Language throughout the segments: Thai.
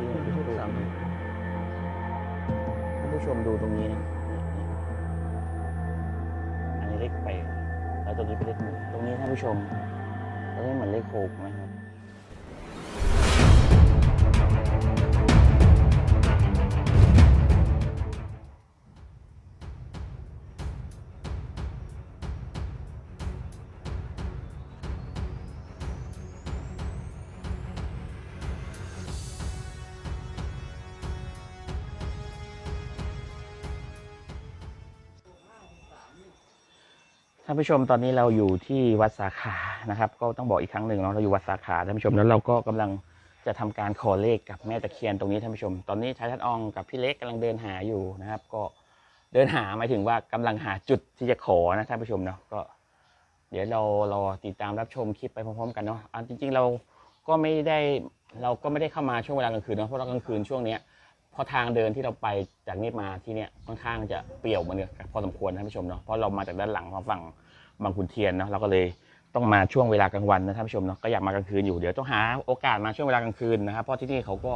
ชี้หน่อยที่ถูกท่านผู้ชมดูตรงนี้นะอันนี้เลขแปดแล้วตรงนี้เป็นเลขหนึ่งตรงนี้ท่านผู้ชมเราได้เหมือนเลขหกไหมครับานผู้ชมตอนนี้เราอยู่ที่วัดสาขานะครับ ก็ต้องบอกอีกครั้งหนึ่งเนาะเราอยู่วัดสาขาท่านผู้ชมแล้วเราก็กำลังจะทำการขอเลขกับแม่ตะเคียนตรงนี้ท่านผู้ชม ตอนนี้ชายทัดอองกับพี่เล็กกำลังเดินหาอยู่นะครับ ก็เดินหาหมายถึงว่ากำลังหาจุดที่จะขอนะท่านผู้ชมเนาะก็ เดี๋ยวเรารอติดตามรับชมคลิปไปพร้อมๆกันเนาะอันจริง ๆ เราก็ไม่ได้เราก็ไม่ได้เข้ามาช่วงเวลากลางคืนเนาะเพราะเรากลางคืนช่วงเนี้ยเพราะทางเดินที่เราไปจากนี่มาที่เนี้ยค่อนข้างจะเปรี่ยวมือนกันพอสมควรท่านผู้ชมเนาะเพราะเรามาจากด้านหลังมาฝั่ง บางขุนเทียนเนาะเราก็เลยต้องมาช่วงเวลากลางวันนะท่านผู้ชมเนาะก็อยากมากลางคืนอยู่เดี๋ยวต้องหาโอกาสมาช่วงเวลากลางคืนนะครับเพราะที่นี่เขาก็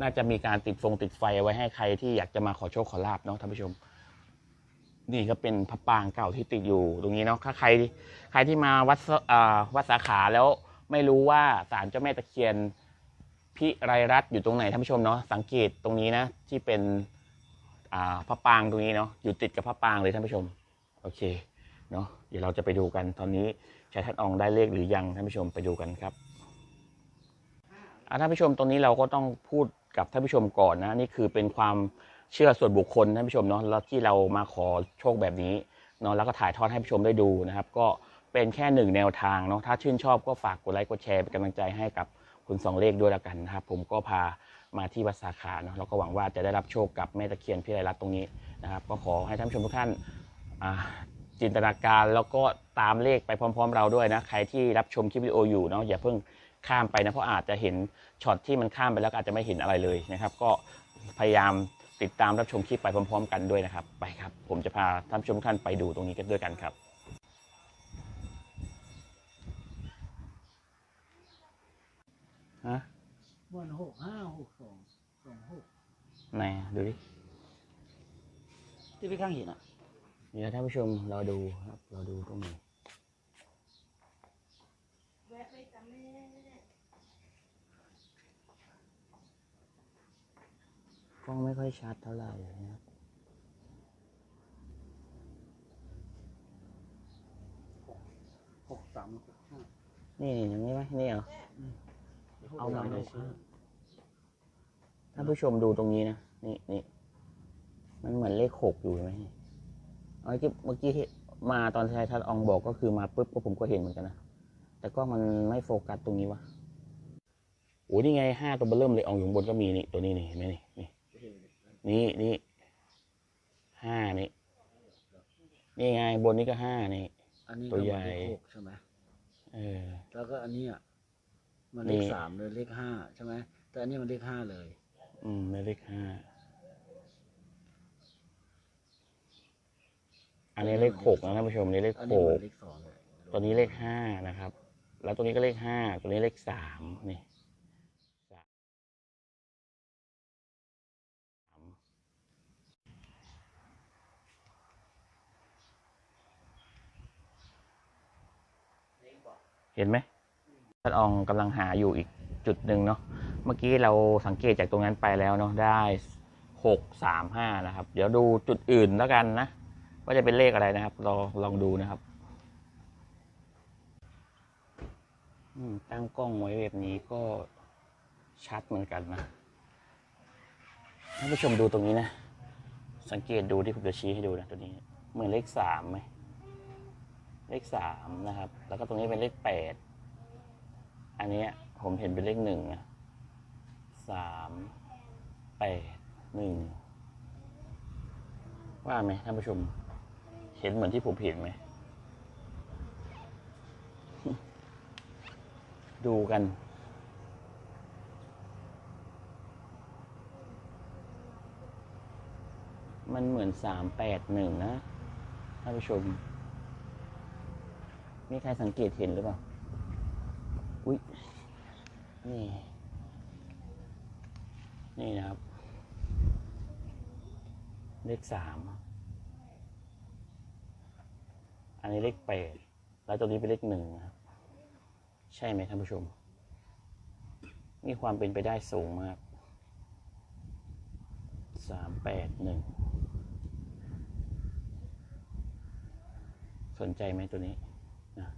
น่าจะมีการติดฟงติดไฟไว้ให้ใครที่อยากจะมาขอโชคขอลาบเนาะท่านผู้ชม นี่ก็เป็นพระปรางเก่าที่ติดอยู่ตรงนี้เนาะถ้าใครใครที่มาวัดสอ่าวัดสาขาแล้วไม่รู้ว่าศาลเจ้าแม่ตะเคียนพิไรรัตน์อยู่ตรงไหนท่านผู้ชมเนาะสังเกตตรงนี้นะที่เป็นอ่าพระปรางตรงนี้เนาะอยู่ติดกับพระปรางเลยท่านผู้ชม โอเค เนาะเดี๋ยวเราจะไปดูกันตอนนี้ชายทัดอองได้เลขหรือยังท่านผู้ชมไปดูกันครับอะท่านผู้ชมตรงนี้เราก็ต้องพูดกับท่านผู้ชมก่อนนะนี่คือเป็นความเชื่อส่วนบุคคลท่านผู้ชมเนาะแล้วที่เรามาขอโชคแบบนี้เนาะแล้วก็ถ่ายทอดให้ผู้ชมได้ดูนะครับ ก็เป็นแค่หนึ่งแนวทางเนาะถ้าชื่นชอบก็ฝากกดไลค์กดแชร์เป็นกำลังใจให้กับคุณสองเลขด้วยล้วกันนะครับผมก็พามาที่วัดสาขาเนาะแล้วก็หวังว่าจะได้รับโชคกับแม่ตะเคียนพิไรรัตน์ตรงนี้นะครับ ก็ขอให้ท่านผู้ชมทุกท่านอ่า จินตนาการแล้วก็ตามเลขไปพร้อม ๆ เราด้วยนะ ใครที่รับชมคลิปวิดีโออยู่เนาะอย่าเพิ่งข้ามไปนะ เพราะอาจจะเห็นช็อตที่มันข้ามไปแล้วก็อาจจะไม่เห็นอะไรเลยนะครับ ก็พยายามติดตามรับชมคลิปไปพร้อม ๆ กันด้วยนะครับ ไปครับ ผมจะพาท่านผู้ชมทุกท่านไปดูตรงนี้กันด้วยกันครับฮะวันหกห้าหกสองสองหกไหนอะดูดิที่พี่ข้างเห็นอะ เดี๋ยวท่านผู้ชมรอดูครับรอดูตรงนี้กล้องไม่ค่อยชัดเท่าไหร่นะครับหกสามหกห้านี่อย่างนี้ไหมนี่เหรอ เอามาเลยหกห้ท่านผู้ชมดูตรงนี้นะ นี่นี่มันเหมือนเลขหกอยู่ไหมนี่ เอาเมื่อกี้เมื่อกี้ที่มาตอนชายทัดอองบอกก็คือมาปุ๊บก็ผมก็เห็นเหมือนกันนะ แต่ก็มันไม่โฟกัสตรงนี้วะโอ้นี่ไงห้าตัวเบอร์เริ่มเลยอองอยู่ข้างบนก็มีนี่ตัวนี้นี่เห็นไหมนี่นี่นี่นี่ห้านี่นี่ไงบนนี้ก็ห้านี่ อันนี้ตัวใหญ่ก็เลขหกใช่ไหมเออ แล้วก็อันเนี้อะมันนี่เลขสามเลยเลขห้าใช่ไหมแต่อันนี้มันเลขห้าเลย อืมไม่เลขห้า อันนี้เลขหกนะท่านผู้ชมนี่เลขอันหนี้มักนเลขสองเลยตัวนี้เลขห้านะครับ แล้วตัวนี้ก็เลขห้าตัวนี้เลขสามนี่สามเห็นไหมท่านอองกำลังหาอยู่อีกจุดหนึ่งเนาะ เมื่อกี้เราสังเกตจากตรงนั้นไปแล้วเนาะได้หกสามห้านะครับ เดี๋ยวดูจุดอื่นแล้วกันนะ ว่าจะเป็นเลขอะไรนะครับลองลองดูนะครับตั้งกล้องไว้แบบนี้ก็ชัดเหมือนกันนะท่านผู้ชมดูตรงนี้นะ สังเกตดูที่ผมจะชี้ให้ดูนะตัวนี้ เหมือนเลขสามไหมเลขสามนะครับ แล้วก็ตรงนี้เป็นเลขแปดอันนี้ผมเห็นเป็นเลขหนึ่งนะสามแปดหนึ่งว่าไหมท่านผู้ชม ห็นเหมือนที่ผมเห็นไหม ดูกัน มันเหมือนสามแปดหนึ่งนะท่านผู้ชม มีใครสังเกตเห็นหรือเปล่า อุ้ยนี่ นี่นะครับ เลขสาม อันนี้เลขแปดแล้วตัวนี้เป็นเลขหนึ่งครับ ใช่ไหมท่านผู้ชม มีความเป็นไปได้สูงมากสามแปดหนึ่งสนใจไหมตัวนี้นะ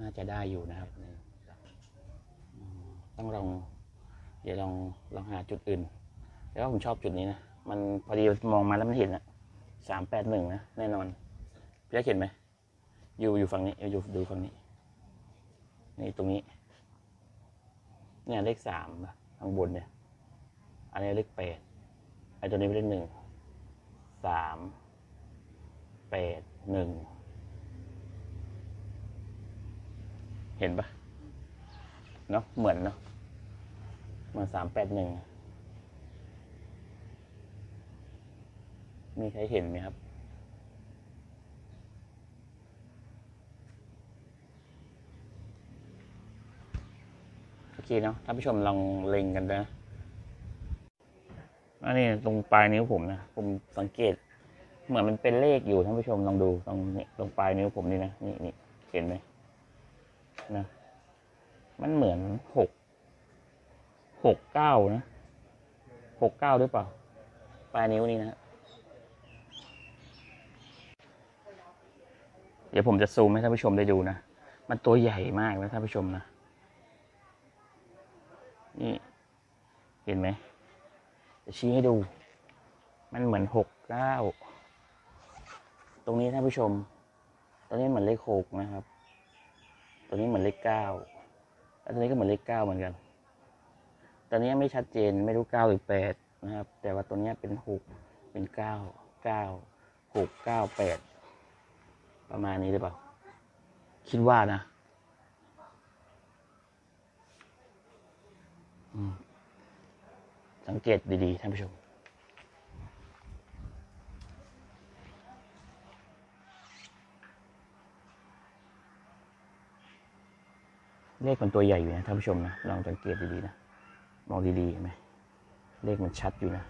น่าจะได้อยู่นะครับ ต้องลอง เดี๋ยวลองลองหาจุดอื่นแต่ว่าผมชอบจุดนี้นะ มันพอดีมองมาแล้วมันเห็นอะสามแปดหนึ่งนะ แน่นอน พี่ได้เห็นไหมอยู่อยู่ฝั่งนี้อยู่ดูฝั่งนี้นี่ตรงนี้ เนี่ยเลขสามข้างบนเนี่ย อันนี้เลขแปดไอ้ตัวนี้เป็นเลขหนึ่งสามแปดหนึ่งเห็นปะเนาะเหมือนเนาะเหมือนสามแปดหนึ่งมีใครเห็นไหมครับ โอเคเนาะท่านผู้ชมลองเล็งกันนะอันนี้ตรงปลายนิ้วผมนะผมสังเกต เหมือนมันเป็นเลขอยู่ท่านผู้ชมลองดูตรงนี้ตรงปลายนิ้วผมนี่นะนี่นี่เห็นไหมนะมันเหมือนหกหกเก้านะหกเก้าด้วยเปล่า ปลายนิ้วนี่นะ เดี๋ยวผมจะซูมให้ท่านผู้ชมได้ดูนะ มันตัวใหญ่มากนะท่านผู้ชมนะ นี่ เห็นไหมจะชี้ให้ดู มันเหมือนหกเก้าตรงนี้ท่านผู้ชม ตรงนี้เหมือนเลขหกนะครับ ตรงนี้เหมือนเลขเก้าแล้วตรงนี้ก็เหมือนเลขเก้าเหมือนกันตอนนี้ไม่ชัดเจนไม่รู้เก้าหรือแปดนะครับ แต่ว่าตัวนี้เป็นหกเป็นเก้าเก้าหกเก้าแปดประมาณนี้หรือเปล่า คิดว่านะ อืม สังเกตดีๆท่านผู้ชม เลขมันตัวใหญ่อยู่นะท่านผู้ชมนะลองสังเกตดีๆนะมองดีๆเห็นไหมเลขมันชัดอยู่นะ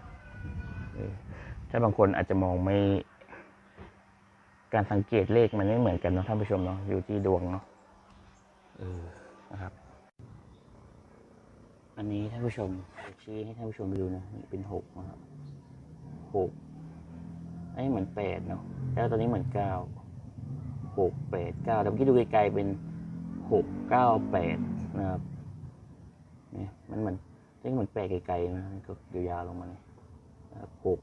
ถ้าบางคนอาจจะมองไม่ การสังเกตเลขมันไม่เหมือนกันเนาะท่านผู้ชมเนาะอยู่ที่ดวงเนาะเออนะครับ อันนี้ท่านผู้ชมชี้ให้ท่านผู้ชมดูนะนี่เป็นหกนะครับหกอันนี้เหมือนแปดเนาะแล้วตัวนี้เหมือนเก้าหกแปดเก้าแต่เมื่อกี้ดูไกลๆเป็นหกเก้าแปดนะครับเนี่ยมันเหมือนเลขเหมือนแปดไกลๆนะก็ยาวๆลงมาเนะครับหก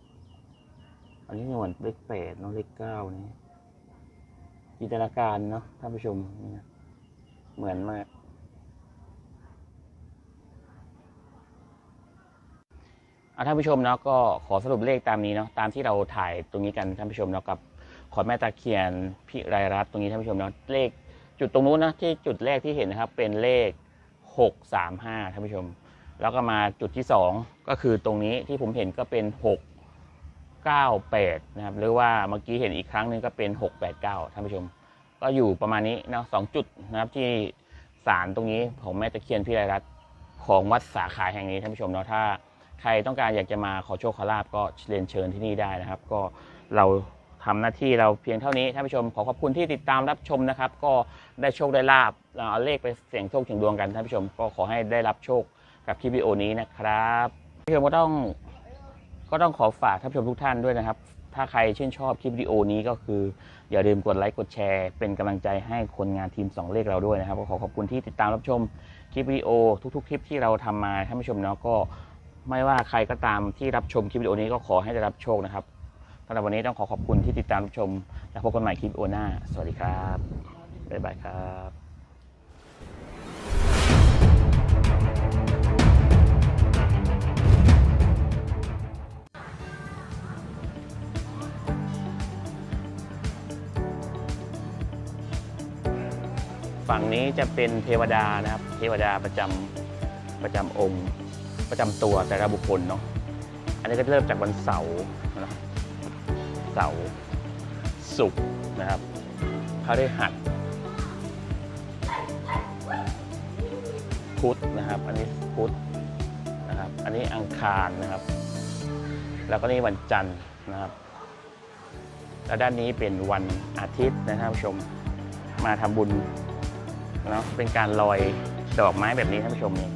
อันนี้เหมือนเลขแปดเนาะเลขเก้านี่จินตนาการเนาะท่านผู้ชมนี่นะเหมือนมาก เอา ท่านผู้ชมเนาะก็ขอสรุปเลขตามนี้เนาะตามที่เราถ่ายตรงนี้กันท่านผู้ชมเนาะกับขอแม่ตะเคียนพิไรรัตตรงนี้ท่านผู้ชมเนาะเลขจุดตรงนู้นนะที่จุดแรกที่เห็นนะครับเป็นเลขหกสามห้าท่านผู้ชม แล้วก็มาจุดที่สองก็คือตรงนี้ที่ผมเห็นก็เป็นหกเก้าแปดนะครับหรือว่าเมื่อกี้เห็นอีกครั้งหนึงก็เป็นหกแปดเก้าท่านผู้ชม ก็อยู่ประมาณนี้เนาะสองจุดนะครับที่ศาลตรงนี้ของแม่ตะเคียนพิไรรัตของวัดสาขาแห่งนี้ท่านผู้ชมเนาะถ้า ใครต้องการอยากจะมาขอโชคขอลาบก็เรียนเชิญที่นี่ได้นะครับ ก็เราทำหน้าที่เราเพียงเท่านี้ท่านผู้ชมขอขอบคุณที่ติดตามรับชมนะครับ ก็ได้โชคได้ลาบเราเอาเลขไปเสี่ยงโชคเสี่ยงดวงกันท่านผู้ชมก็ขอให้ได้รับโชคกับคลิปวิดีโอนี้นะครับท่านผู้ชมก็ต้องก็ต้องขอฝากท่านผู้ชมทุกท่านด้วยนะครับ ถ้าใครชื่นชอบคลิปวิดีโอนี้ก็คือ อย่าลืมกดไลค์กดแชร์ เป็นกำลังใจให้คนงานทีมสองเลขเราด้วยนะครับก็ขอขอบคุณที่ติดตามรับชมคลิปวิดีโอทุก ๆ คลิปที่เราทำมาท่านผู้ชมเนาะก็ ไม่ว่าใครก็ตามที่รับชมคลิปวิดีโอนี้ก็ขอให้ได้รับโชคนะครับสำหรับวันนี้ต้องขอขอบคุณที่ติดตามรับชม และพบกันใหม่คลิปวิดีโอหน้า สวัสดีครับ บ๊ายบายครับฝั่งนี้จะเป็นเทวดานะครับ เทวดาประจำประจำองค์ ประจำตัวแต่ละบุคคลเนาะอันนี้ก็จะเริ่มจากวันเสาร์นะเสาร์ศุกร์นะครับพฤหัสพุธนะครับ อันนี้พุธนะครับ อันนี้อังคารนะครับ แล้วก็นี่วันจันทร์นะครับ แล้วด้านนี้เป็นวันอาทิตย์นะครับผู้ชมมาทำบุญเนาะเป็นการลอยดอกไม้แบบนี้ท่านผู้ชมเนี่ย